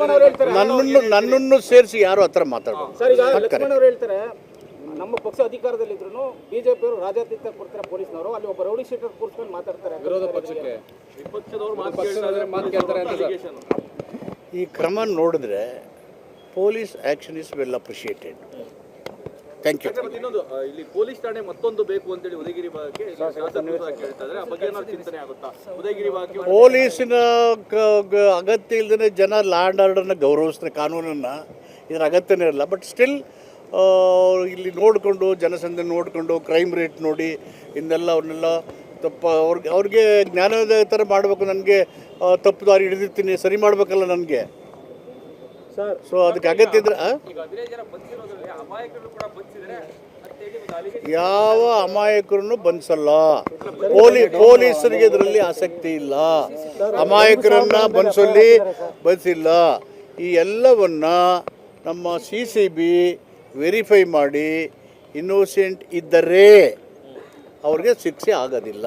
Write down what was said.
ಲಕ್ಷ್ಮಣ್ ಅವ್ರು ಹೇಳ್ತಾರೆ. ನನ್ನನ್ನು ನನ್ನನ್ನು ಸೇರಿಸಿ ಯಾರು ಹತ್ರ ಮಾತಾಡೋದು. ಸರ್ ಈಗ ಲಕ್ಷ್ಮಣ್ ಅವ್ರು ಹೇಳ್ತಾರೆ ನಮ್ಮ ಪಕ್ಷ ಅಧಿಕಾರದಲ್ಲಿದ್ರು ಬಿಜೆಪಿ ಅವರು ರಾಜ್ಯಾದ್ಯಂತ ಕೊಡ್ತಾರೆ ಪೊಲೀಸ್ನವರು ಅಲ್ಲಿ ಒಬ್ಬ ರೌಡಿ ಶೀಟರ್ ಕೂರ್ಸ್ಕೊಂಡು ಮಾತಾಡ್ತಾರೆ ವಿರೋಧ ಪಕ್ಷಕ್ಕೆ. ಈ ಕ್ರಮ ನೋಡಿದ್ರೆ police action is well appreciated. Thank you ಇನ್ನೊಂದು ಇಲ್ಲಿ ಪೊಲೀಸ್ ಠಾಣೆ ಮತ್ತೊಂದು ಬೇಕು ಅಂತೇಳಿ ಉದಯಗಿರಿ ಭಾಗಕ್ಕೆ ಶಾಸಕರು ಕೇಳ್ತಾ ಇದ್ದಾರೆ. ಆ ಬಗ್ಗೆ ಏನಾದ್ರು ಚಿಂತನೆ ಆಗುತ್ತಾ? ಉದಯಗಿರಿ ಭಾಗಕ್ಕೆ ಪೊಲೀಸಿನ ಅಗತ್ಯ ಇಲ್ಲದೇ ಜನ ಲ್ಯಾಂಡ್ ಆರ್ಡರ್ನ ಗೌರವಿಸ್ತಾರೆ ಕಾನೂನನ್ನು. ಇದರ ಅಗತ್ಯನೇ ಇರಲ್ಲ ಬಟ್ ಸ್ಟಿಲ್ ಇಲ್ಲಿ ನೋಡಿಕೊಂಡು ಜನಸಂಖ್ಯೆ ನೋಡಿಕೊಂಡು ಕ್ರೈಮ್ ರೇಟ್ ನೋಡಿ ಇನ್ನೆಲ್ಲ ಅವ್ರನ್ನೆಲ್ಲ ತಪ್ಪ ಅವ್ರಿಗೆ ಅವ್ರಿಗೆ ಜ್ಞಾನೋದಯ ಥರ ಮಾಡಬೇಕು ನನಗೆ ತಪ್ಪು ದಾರಿ ಹಿಡಿದಿರ್ತೀನಿ ಸರಿ ಮಾಡಬೇಕಲ್ಲ ನನಗೆ. ಸೊ ಅದಕ್ಕೆ ಅಗತ್ಯ ಇದ್ರೆ? ಯಾವ ಅಮಾಯಕರನ್ನು ಬಂಧಿಸಲ್ಲ ಪೊಲೀ ಪೊಲೀಸರಿಗೆ ಇದರಲ್ಲಿ ಆಸಕ್ತಿ ಇಲ್ಲ. ಅಮಾಯಕರನ್ನ ಬಂಧಿಸಲಿ ಬಂಧಿಸಿಲ್ಲ ಈ ಎಲ್ಲವನ್ನ ನಮ್ಮ ಸಿ ಸಿ ಬಿ ವೆರಿಫೈ ಮಾಡಿ ಇನ್ನೋಸೆಂಟ್ ಇದ್ದರೆ ಅವ್ರಿಗೆ ಶಿಕ್ಷೆ ಆಗೋದಿಲ್ಲ.